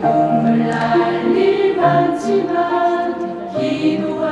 눈물 날일 많지만 기도하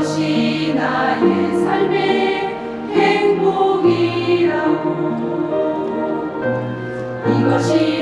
그것이 나의 삶의 행복이라고. 이것이